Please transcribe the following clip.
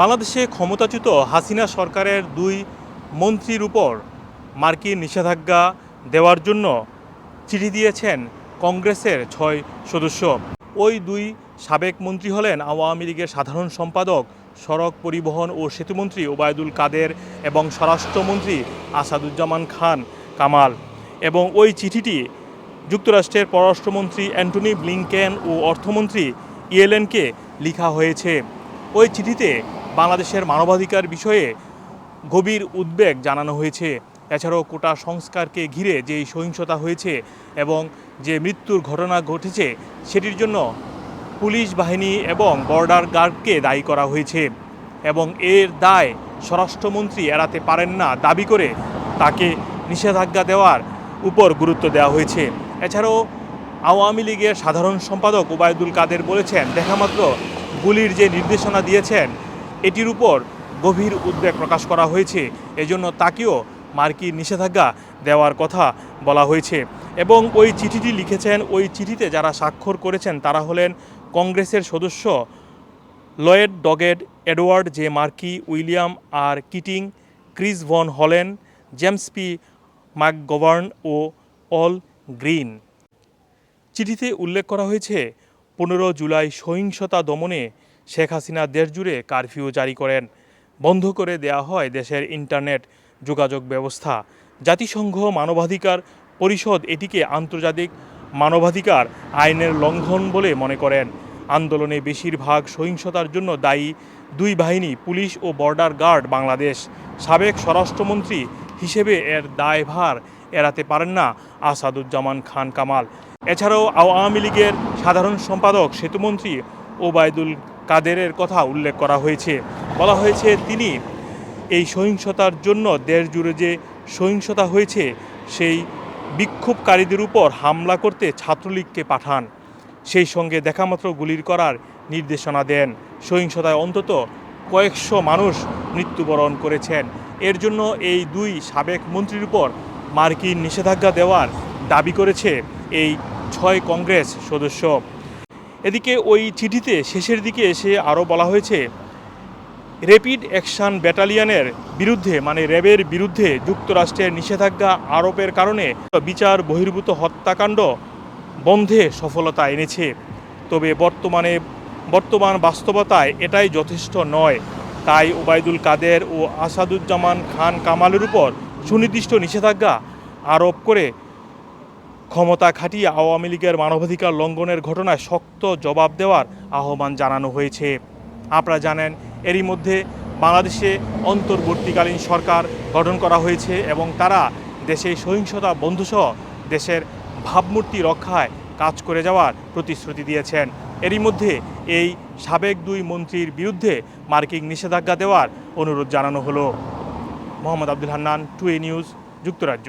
বাংলাদেশে ক্ষমতাচ্যুত হাসিনা সরকারের দুই মন্ত্রীর উপর মার্কিন নিষেধাজ্ঞা দেওয়ার জন্য চিঠি দিয়েছেন কংগ্রেসের ছয় সদস্য। ওই দুই সাবেক মন্ত্রী হলেন আওয়ামী লীগের সাধারণ সম্পাদক, সড়ক পরিবহন ও সেতুমন্ত্রী ওবায়দুল কাদের এবং স্বরাষ্ট্রমন্ত্রী আসাদুজ্জামান খান কামাল এবং ওই চিঠিটি যুক্তরাষ্ট্রের পররাষ্ট্রমন্ত্রী অ্যান্টনি ব্লিংকেন ও অর্থমন্ত্রী ইয়েলেনকে লেখা হয়েছে। ওই চিঠিতে বাংলাদেশের মানবাধিকার বিষয়ে গভীর উদ্বেগ জানানো হয়েছে। এছাড়াও কোটা সংস্কারকে ঘিরে যে সহিংসতা হয়েছে এবং যে মৃত্যুর ঘটনা ঘটেছে, সেটির জন্য পুলিশ বাহিনী এবং বর্ডার গার্ডকে দায়ী করা হয়েছে এবং এর দায় স্বরাষ্ট্রমন্ত্রী এড়াতে পারেন না দাবি করে তাকে নিষেধাজ্ঞা দেওয়ার উপর গুরুত্ব দেওয়া হয়েছে। এছাড়াও আওয়ামী লীগের সাধারণ সম্পাদক ওবায়দুল কাদের বলেছেন দেখামাত্র গুলির যে নির্দেশনা দিয়েছেন এটির উপর গভীর উদ্বেগ প্রকাশ করা হয়েছে। এজন্য তাকেও মার্কিন নিষেধাজ্ঞা দেওয়ার কথা বলা হয়েছে। এবং ওই চিঠিটি লিখেছেন, ওই চিঠিতে যারা স্বাক্ষর করেছেন তারা হলেন কংগ্রেসের সদস্য Lloyd Doggett Edward, J Markey William R Keating, Chris Van Hollen, James P McGovern ও অল গ্রিন। চিঠিতে উল্লেখ করা হয়েছে, পনেরো জুলাই সহিংসতা দমনে শেখ হাসিনা দেশ জুড়ে কারফিউ জারি করেন। বন্ধ করে দেয়া হয় দেশের ইন্টারনেট যোগাযোগ ব্যবস্থা। জাতিসংঘ মানবাধিকার পরিষদ এটিকে আন্তর্জাতিক মানবাধিকার আইনের লঙ্ঘন বলে মনে করেন। আন্দোলনে বেশিরভাগ সহিংসতার জন্য দায়ী দুই বাহিনী পুলিশ ও বর্ডার গার্ড বাংলাদেশ। সাবেক স্বরাষ্ট্রমন্ত্রী হিসেবে এর দায়ভার এড়াতে পারেন না আসাদুজ্জামান খান কামাল। এছাড়াও আওয়ামী লীগের সাধারণ সম্পাদক, সেতুমন্ত্রী ওবায়দুল কাদেরের কথা উল্লেখ করা হয়েছে। বলা হয়েছে, তিনি এই সহিংসতার জন্য দেশ জুড়ে যে সহিংসতা হয়েছে, সেই বিক্ষোভকারীদের উপর হামলা করতে ছাত্রলীগকে পাঠান। সেই সঙ্গে দেখামাত্র গুলির করার নির্দেশনা দেন। সহিংসতায় অন্তত কয়েকশো মানুষ মৃত্যুবরণ করেছেন। এর জন্য এই দুই সাবেক মন্ত্রীর উপর মার্কিন নিষেধাজ্ঞা দেওয়ার দাবি করেছে এই ছয় কংগ্রেস সদস্য। এদিকে ওই চিঠিতে শেষের দিকে এসে আরও বলা হয়েছে র্যাপিড অ্যাকশন ব্যাটালিয়নের বিরুদ্ধে মানে র্যাবের বিরুদ্ধে যুক্তরাষ্ট্রের নিষেধাজ্ঞা আরোপের কারণে বিচার বহির্ভূত হত্যাকাণ্ড বন্ধে সফলতা এনেছে। তবে বর্তমানে, বর্তমান বাস্তবতায় এটাই যথেষ্ট নয়। তাই ওবায়দুল কাদের ও আসাদুজ্জামান খান কামালের উপর সুনির্দিষ্ট নিষেধাজ্ঞা আরোপ করে ক্ষমতা খাটিয়ে আওয়ামী লীগের মানবাধিকার লঙ্ঘনের ঘটনায় শক্ত জবাব দেওয়ার আহ্বান জানানো হয়েছে। আপনারা জানেন, এরই মধ্যে বাংলাদেশে অন্তর্বর্তীকালীন সরকার গঠন করা হয়েছে এবং তারা দেশে সহিংসতা বন্ধুসহ দেশের ভাবমূর্তি রক্ষায় কাজ করে যাওয়ার প্রতিশ্রুতি দিয়েছেন। এরই মধ্যে এই সাবেক দুই মন্ত্রীর বিরুদ্ধে মার্কিন নিষেধাজ্ঞা দেওয়ার অনুরোধ জানানো হলো। Mohammad Abdul Hannan to a news, যুক্তরাজ্য।